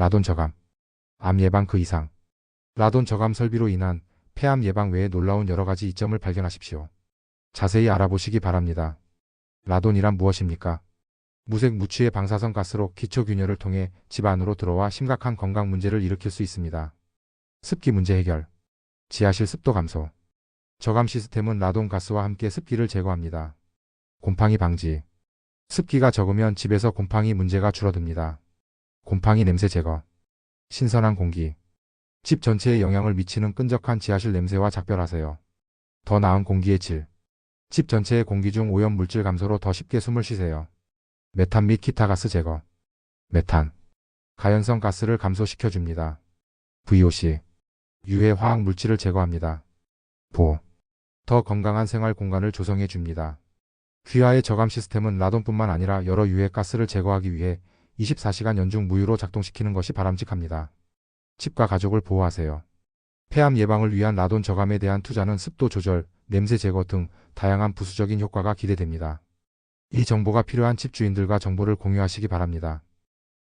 라돈 저감. 암 예방 그 이상. 라돈 저감 설비로 인한 폐암 예방 외에 놀라운 여러 가지 이점을 발견하십시오. 자세히 알아보시기 바랍니다. 라돈이란 무엇입니까? 무색 무취의 방사선 가스로 기초 균열을 통해 집 안으로 들어와 심각한 건강 문제를 일으킬 수 있습니다. 습기 문제 해결. 지하실 습도 감소. 저감 시스템은 라돈 가스와 함께 습기를 제거합니다. 곰팡이 방지. 습기가 적으면 집에서 곰팡이 문제가 줄어듭니다. 곰팡이 냄새 제거. 신선한 공기. 집 전체에 영향을 미치는 끈적한 지하실 냄새와 작별하세요. 더 나은 공기의 질. 집 전체의 공기 중 오염 물질 감소로 더 쉽게 숨을 쉬세요. 메탄 및 기타 가스 제거. 메탄. 가연성 가스를 감소시켜줍니다. VOC. 유해 화학 물질을 제거합니다. 보. 더 건강한 생활 공간을 조성해 줍니다. 귀하의 저감 시스템은 라돈뿐만 아니라 여러 유해 가스를 제거하기 위해 24시간 연중 무휴로 작동시키는 것이 바람직합니다. 집과 가족을 보호하세요. 폐암 예방을 위한 라돈 저감에 대한 투자는 습도 조절, 냄새 제거 등 다양한 부수적인 효과가 기대됩니다. 이 정보가 필요한 집주인들과 정보를 공유하시기 바랍니다.